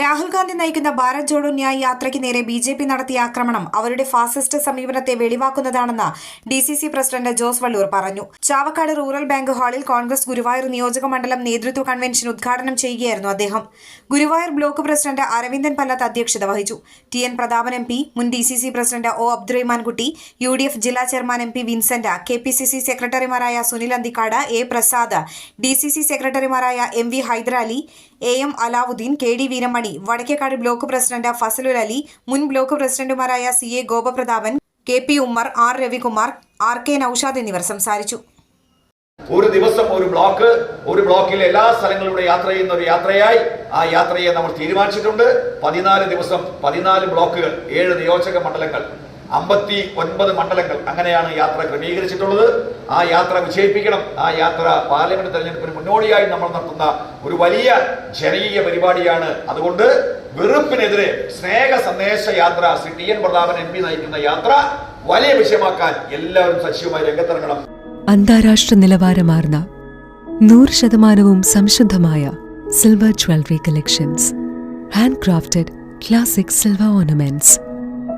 Rahul Gandhi നയിക്കുന്ന ഭാരത് ജോഡോ ന്യായ് യാത്രയ്ക്ക് നേരെ ബി ജെ പി നടത്തിയ ആക്രമണം അവരുടെ ഫാസിസ്റ്റ് സമീപനത്തെ വെളിവാക്കുന്നതാണെന്ന് D C C president Jose Vallur പറഞ്ഞു. ചാവക്കാട് റൂറൽ ബാങ്ക് ഹാളിൽ കോൺഗ്രസ് ഗുരുവായൂർ നിയോജക മണ്ഡലം നേതൃത്വ കൺവെൻഷൻ ഉദ്ഘാടനം ചെയ്യുകയായിരുന്നു അദ്ദേഹം. ഗുരുവായൂർ ബ്ലോക്ക് പ്രസിഡന്റ് അരവിന്ദൻ പല്ലത്ത് അധ്യക്ഷത വഹിച്ചു. T N Prathapan M P മുൻ D C C president O Abdurahmankutty U D F ജില്ലാ chairman M P Vincent K P C C സെക്രട്ടറിമാരായ Sunil Anthikkad A Prasad D C C സെക്രട്ടറിമാരായ M V Hyderali A M Alavudheen K D Veeramani Vadakkekad block president Fazalul Ali മുൻ block പ്രസിഡന്റുമാരായ C A Gopaprathapan K P Ummer R Ravikumar R K Noushad എന്നിവർ സംസാരിച്ചു. ഒരു ദിവസം ഒരു block ഒരു ബ്ലോക്കിലെ എല്ലാ സ്ഥലങ്ങളിലൂടെ യാത്ര ചെയ്യുന്ന ഒരു യാത്രയായി ആ യാത്രയെ നമ്മൾ തീരുമാനിച്ചിട്ടുണ്ട്. പതിനാല് ദിവസം പതിനാല് ബ്ലോക്കുകൾ ഏഴ് നിയോജക മണ്ഡലങ്ങൾ അമ്പത്തി ഒൻപത് മണ്ഡലങ്ങൾ അങ്ങനെയാണ് യാത്ര ക്രമീകരിച്ചിട്ടുള്ളത്. ആ യാത്ര വിജയിപ്പിക്കണം. ആ യാത്ര പാർലമെന്റ് തെരഞ്ഞെടുപ്പിന് മുന്നോടിയായി നമ്മൾ നടത്തുന്ന ഒരു വലിയ ജനകീയ പരിപാടിയാണ്. അതുകൊണ്ട് വെറുപ്പിനെതിരെ സ്നേഹ സന്ദേശ യാത്ര Shri T N Prathapan M P നയിക്കുന്ന യാത്ര വലിയ വിഷയമാക്കാൻ എല്ലാവരും സജീവമായി രംഗത്തിറങ്ങണം. അന്താരാഷ്ട്ര നിലവാരമാർന്ന നൂറ് ശതമാനവും സംശുദ്ധമായ silver jewellery collections. Hand crafted classic silver ornaments.